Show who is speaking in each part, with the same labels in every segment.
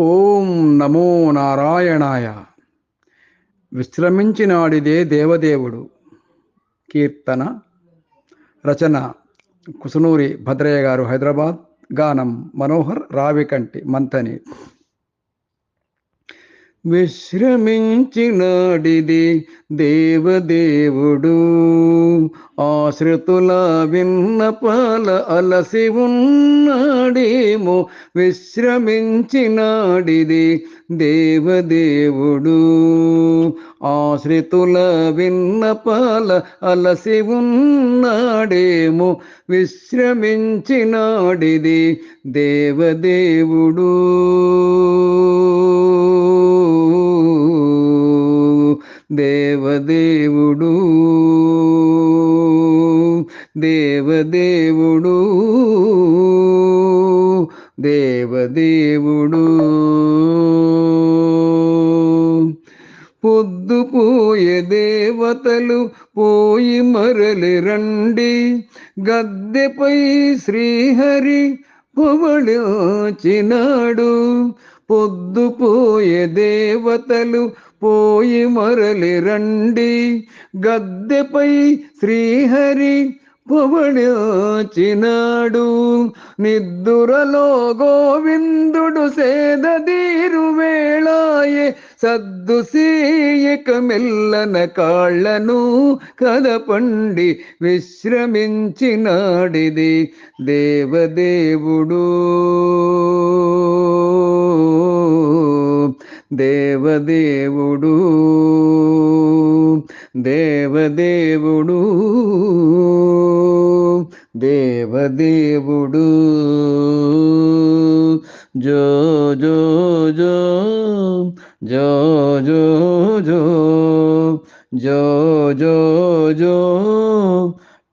Speaker 1: ఓం నమో నారాయణాయ. విశ్రమించినాడిదే దేవదేవుడు. కీర్తన రచన కుసునూరి భద్రయ్య గారు హైదరాబాద్. గానం మనోహర్ రావికంటి మంతని. విశ్రమించినాడిది దేవదేవుడు. ఆశ్రితుల విన్నపాల అలసి ఉన్నాడేమో. విశ్రమించినాడిది దేవదేవుడు. ఆశ్రితుల విన్నపాల అలసి ఉన్నాడేమో. విశ్రమించినాడిది దేవదేవుడు. దేవదేవుడు. దేవదేవుడు. దేవదేవుడు. పొద్దుపోయే దేవతలు పోయి మరలి రండి. గద్దెపై శ్రీహరి పొవళినాడు పొద్దుపోయే దేవతలు పోయి మరలి రండి. గద్దెపై శ్రీహరి పొవళినాడు నిద్దురలో గోవిందుడు సేదీరు వేళాయే సద్దు సీయక మెల్లన కాళ్ళను కదపండి. విశ్రమించినాడిది దేవదేవుడు. దేవదేవుడు దేవదేవుడు దేవదేవుడు జో జో జో జో జో జో జో జో జో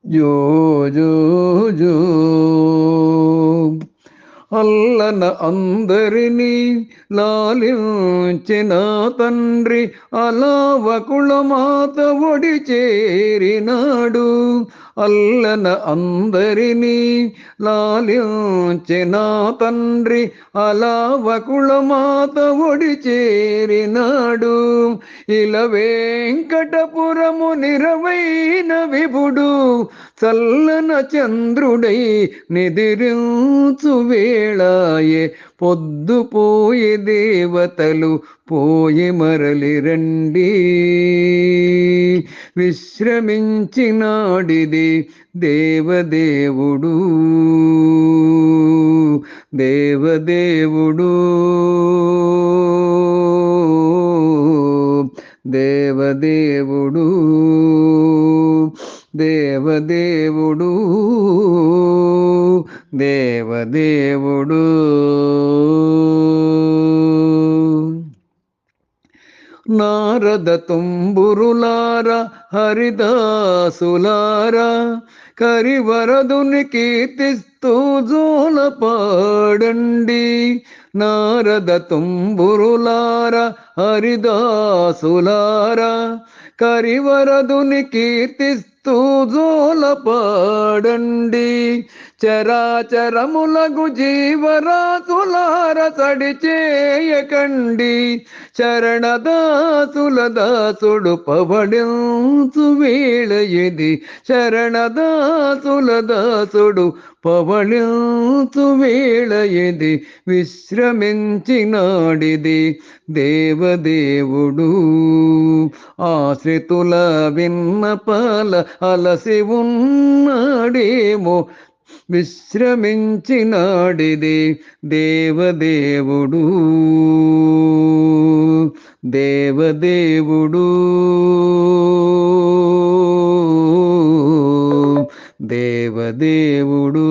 Speaker 1: జో జో జో అల్లన అందరినీ లాలించిన తండ్రి అలా మాత ఒడి చేరినాడు అల్లన అందరినీ లాలించిన తండ్రి అలా మాత ఒడి చేరినాడు ఇలా వెంకటపురము నిరవైన విభుడు చల్లన చంద్రుడై నిదిరించు వేళాయే పొద్దు పోయే దేవతలు పోయి మరలి రండి. విశ్రమించినాడిది దేవదేవుడు దేవదేవుడు దేవదేవుడు. దేవదేవుడు దేవదేవుడు. నారద తుంబురులార హరిదాసులార కరివరదుని కీర్తిస్తూ జోల పాడండి. నారద తుంబురులార హరిదాసులార కరివరదుని కీర్తిస్తూ తూజోల పాడండి చరాచరములగు జీవరాతులారసడి చేయకండి. చరణదాసుల దాసుడు పవడింతు వేళ ఇది చరణదాసుల దాసుడు పవళించు వేళయది విశ్రమించినాడిది దేవదేవుడు. ఆశ్రితుల విన్నపాల అలసి ఉన్నాడేమో విశ్రమించినాడిది దేవదేవుడు. దేవదేవుడు. దేవదేవుడు.